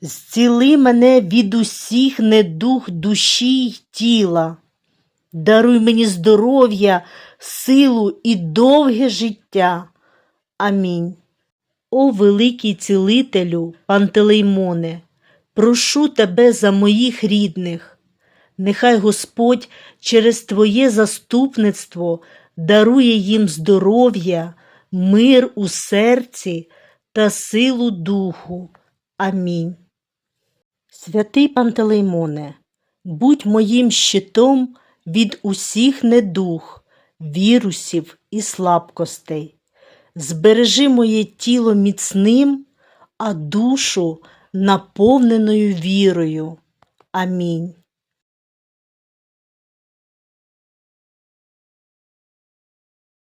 зціли мене від усіх недуг душі й тіла. Даруй мені здоров'я, силу і довге життя. Амінь. О великий цілителю, Пантелеймоне, прошу тебе за моїх рідних. Нехай Господь через Твоє заступництво дарує їм здоров'я, мир у серці та силу духу. Амінь. Святий Пантелеймоне, будь моїм щитом від усіх недуг, вірусів і слабкостей. Збережи моє тіло міцним, а душу наповненою вірою. Амінь.